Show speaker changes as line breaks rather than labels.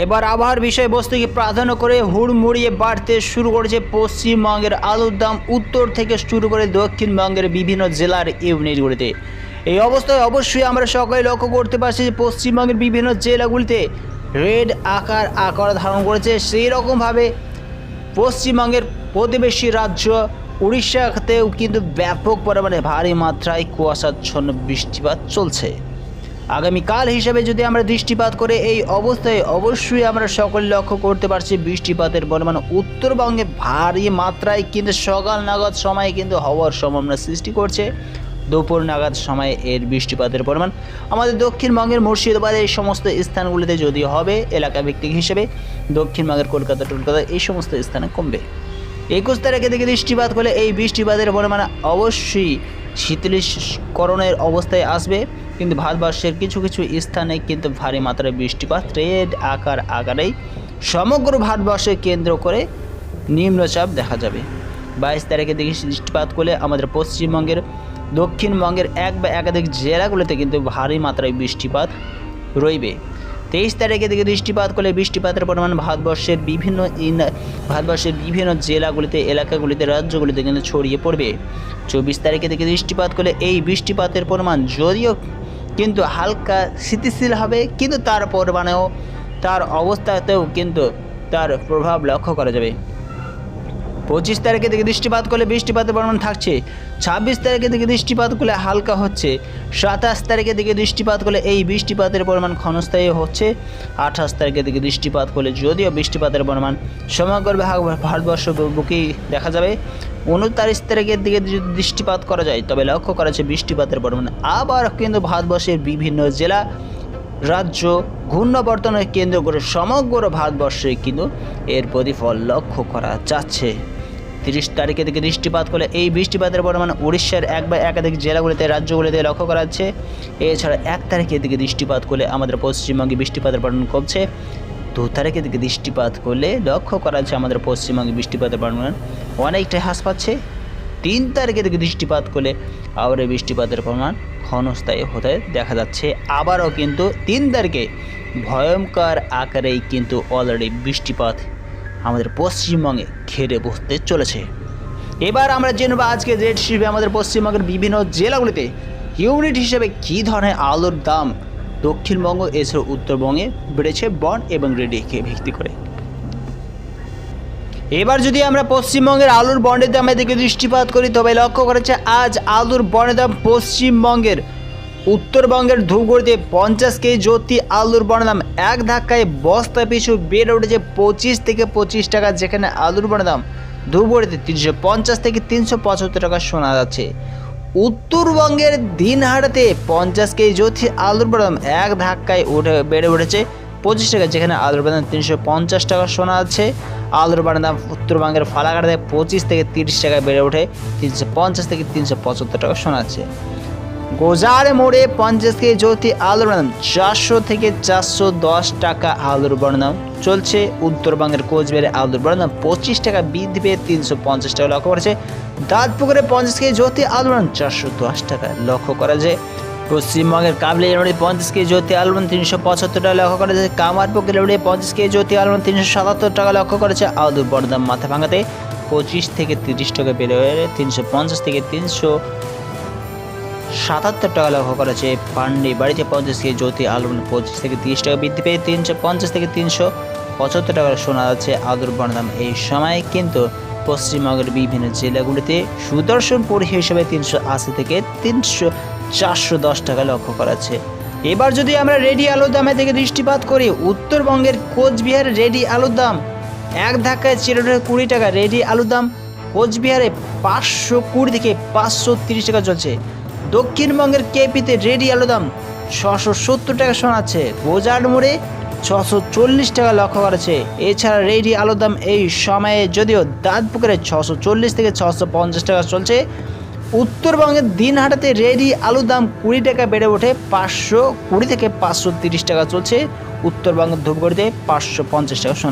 এবার আবহাওয়ার বিষয়বস্তুকে প্রাধান্য করে হুড়মুড়িয়ে বাড়তে শুরু করেছে পশ্চিমবঙ্গের আলুর দাম উত্তর থেকে শুরু করে দক্ষিণবঙ্গের বিভিন্ন জেলার ইউনিটগুলিতে। এই অবস্থায় অবশ্যই আমরা সকলে লক্ষ্য করতে পারছি যে পশ্চিমবঙ্গের বিভিন্ন জেলাগুলিতে রেড আকার আকার ধারণ করেছে। সেই রকমভাবে পশ্চিমবঙ্গের প্রতিবেশী রাজ্য উড়িষ্যাতেও কিন্তু ব্যাপক পরিমাণে ভারী মাত্রায় কুয়াশাচ্ছন্ন বৃষ্টিপাত চলছে। আগামীকাল হিসেবে যদি আমরা দৃষ্টিপাত করে এই অবস্থায় অবশ্যই আমরা সকলে লক্ষ্য করতে পারছি বৃষ্টিপাতের পরিমাণ উত্তরবঙ্গে ভারী মাত্রায় কিন্তু সকাল নাগাদ সময়ে কিন্তু হওয়ার সম্ভাবনা সৃষ্টি করছে। দুপুর নাগাদ সময়ে এর বৃষ্টিপাতের পরিমাণ আমাদের দক্ষিণবঙ্গের মুর্শিদাবাদ এই সমস্ত স্থানগুলিতে যদি হবে এলাকা ভিত্তিক হিসেবে দক্ষিণবঙ্গের কলকাতা, টলকাতা এই সমস্ত স্থানে কমবে। একুশ তারিখে থেকে বৃষ্টিপাত করলে এই বৃষ্টিপাতের পরিমাণ অবশ্যই শীতলীকরণের অবস্থায় আসবে, কিন্তু ভারতবর্ষের কিছু কিছু স্থানে কিন্তু ভারী মাত্রায় বৃষ্টিপাত। রেড আকার আকারেই সমগ্র ভারতবর্ষকে কেন্দ্র করে নিম্নচাপ দেখা যাবে। বাইশ তারিখে থেকে বৃষ্টিপাত করলে আমাদের পশ্চিমবঙ্গের, দক্ষিণবঙ্গের এক বা একাধিক জেলাগুলোতে কিন্তু ভারী মাত্রায় বৃষ্টিপাত রইবে। তেইশ তারিখের দিকে বৃষ্টিপাত করলে বৃষ্টিপাতের পরিমাণ ভারতবর্ষের বিভিন্ন ভারতবর্ষের বিভিন্ন জেলাগুলিতে, এলাকাগুলিতে, রাজ্যগুলিতে কিন্তু ছড়িয়ে পড়বে। চব্বিশ তারিখের দিকে বৃষ্টিপাত করলে এই বৃষ্টিপাতের পরিমাণ যদিও কিন্তু হালকা স্থিতিশীল হবে, কিন্তু তার পরিমাণেও, তার অবস্থাতেও কিন্তু তার প্রভাব লক্ষ্য করা যাবে। পঁচিশ তারিখের দিকে বৃষ্টিপাত করলে বৃষ্টিপাতের পরিমাণ থাকছে। ছাব্বিশ তারিখের দিকে বৃষ্টিপাত করলে হালকা হচ্ছে। সাতাশ তারিখের দিকে বৃষ্টিপাত করলে এই বৃষ্টিপাতের পরিমাণ ক্ষণস্থায়ী হচ্ছে। আঠাশ তারিখের দিকে বৃষ্টিপাত করলে যদিও বৃষ্টিপাতের পরিমাণ সমগ্র ভারতবর্ষ বুকেই দেখা যাবে। উনতারিশ তারিখের দিকে যদি বৃষ্টিপাত করা যায়, তবে লক্ষ্য করা যাচ্ছে বৃষ্টিপাতের পরিমাণ। আবার কিন্তু ভারতবর্ষের বিভিন্ন জেলা রাজ্য ঘূর্ণাবর্তনের কেন্দ্র করে সমগ্র ভারতবর্ষে কিন্তু এর প্রতিফল লক্ষ্য করা যাচ্ছে। তিরিশ তারিখে থেকে বৃষ্টিপাত করলে এই বৃষ্টিপাতের পরিমাণ উড়িষ্যার এক বা একাধিক জেলাগুলিতে, রাজ্যগুলিতে লক্ষ্য করা যাচ্ছে। এছাড়া এক তারিখের দিকে বৃষ্টিপাত করলে আমাদের পশ্চিমবঙ্গে বৃষ্টিপাতের পরিমাণ কমছে। দু তারিখে দিকে বৃষ্টিপাত করলে লক্ষ্য করা যাচ্ছে আমাদের পশ্চিমবঙ্গে বৃষ্টিপাতের পরিমাণ অনেকটাই হ্রাস পাচ্ছে। তিন তারিখে থেকে বৃষ্টিপাত করলে আবার বৃষ্টিপাতের প্রমাণ ক্ষণস্থায়ী হতে দেখা যাচ্ছে। আবারও কিন্তু তিন তারিখে ভয়ঙ্কর আকারেই কিন্তু অলরেডি বৃষ্টিপাত আমাদের পশ্চিমবঙ্গে ঘেরে বসতে চলেছে। এবার আমরা জেনে নেব আজকে রেট হিসেবে আমাদের পশ্চিমবঙ্গের বিভিন্ন জেলাগুলিতে ইউনিট হিসেবে কী ধরনের আলুর দাম দক্ষিণবঙ্গ, এছাড়াও উত্তরবঙ্গে বেড়েছে বন এবং রেডিকে ভিত্তি করে। এবার যদি আমরা পশ্চিমবঙ্গের আলুর বন্ডের দামের দিকে দৃষ্টিপাত করি, তবে লক্ষ্য করেছে আজ আলুর বন্ডের দাম পশ্চিমবঙ্গের উত্তরবঙ্গের ধূপগুড়িতে পঞ্চাশ কেজি জ্যোতি আলুর বন্ডের দাম এক ধাক্কায় বস্তা পিছু বেড়ে উঠেছে পঁচিশ থেকে পঁচিশ টাকা, যেখানে আলুর বন্ডের দাম ধূপগুড়িতে তিনশো পঞ্চাশ থেকে তিনশো পঁচাত্তর টাকা শোনা যাচ্ছে। উত্তরবঙ্গের দিনহাটাতে পঞ্চাশ কেজি জ্যোতি আলুর বন্ডের দাম এক ধাক্কায় উঠে, বেড়ে উঠেছে পঁচিশ টাকা, যেখানে আলুর বাদাম তিনশো পঞ্চাশ টাকা শোনা যাচ্ছে আলুর বাদাম উত্তরবঙ্গের ফালাকাটাতে পঁচিশ থেকে তিরিশ টাকায় বেড়ে ওঠে, তিনশো পঞ্চাশ থেকে তিনশো পঁচাত্তর টাকা শোনা যাচ্ছে গোজার মোড়ে পঞ্চাশ কেজি জ্যোতি আলুর বাদাম চারশো থেকে চারশো দশ টাকা আলুর বাদাম চলছে। উত্তরবঙ্গের কোচবিহারে আলুর বাদাম পঁচিশ টাকা বৃদ্ধি পেয়ে তিনশো পঞ্চাশ টাকা লক্ষ্য করেছে দাঁতপুকুরে পঞ্চাশ কেজি জ্যোতি আলুর বাদাম চারশো দশ টাকা লক্ষ্য করা যায়। পশ্চিমবঙ্গের কাবলি জানুয়ারি পঞ্চাশ কেজি জ্যোতি আলমন তিনশো পঁচাত্তর টাকা লক্ষ্য করেছে। কামারপুকুর জানুয়ারি পঞ্চাশ কেজি জ্যোতি আলমন তিনশো সাতাত্তর টাকা লক্ষ্য করেছে। আলুর বড়দাম মাথা ভাঙাতে পঁচিশ থেকে তিরিশ টাকা বেড়ে তিনশো পঞ্চাশ থেকে তিনশো সাতাত্তর টাকা লক্ষ্য করেছে পান্ডি বাড়িতে পঞ্চাশ কেজি জ্যোতি আলমন। পঁচিশ থেকে তিরিশ টাকা বৃদ্ধি পেয়ে তিনশো পঞ্চাশ থেকে তিনশো পঁচাত্তর টাকা শোনা যাচ্ছে আদুর বড়দাম। এই সময় কিন্তু পশ্চিমবঙ্গের বিভিন্ন জেলাগুলিতে সুদর্শনপুর হিসেবে তিনশো আশি থেকে তিনশো চারশো দশ টাকা লক্ষ্য করাচ্ছে এবার যদি আমরা রেডি আলুর দামে থেকে দৃষ্টিপাত করি, উত্তরবঙ্গের কোচবিহার রেডি আলুর দাম এক ধাক্কায় চিরোটা কুড়ি টাকা। রেডি আলুর দাম কোচবিহারে পাঁচশো কুড়ি থেকে পাঁচশো তিরিশ টাকা চলছে। দক্ষিণবঙ্গের কেপিতে রেডি আলুর দাম ছশো সত্তর টাকা শোনাচ্ছে। বোজার মোড়ে ছশো চল্লিশ টাকা লক্ষ্য করেছে এছাড়া রেডি আলুর দাম এই সময়ে যদিও দাঁতপুকুরে ছশো চল্লিশ থেকে ছশো পঞ্চাশ টাকা চলছে উত্তরবঙ্গের দিনহাটাতে রেডি আলুর দাম কুড়ি টাকা বেড়ে ওঠে পাঁচশো কুড়ি থেকে পাঁচশো তিরিশ টাকা চলছে। উত্তরবঙ্গের ধূপগড়িতে পাঁচশো পঞ্চাশ টাকা শোনা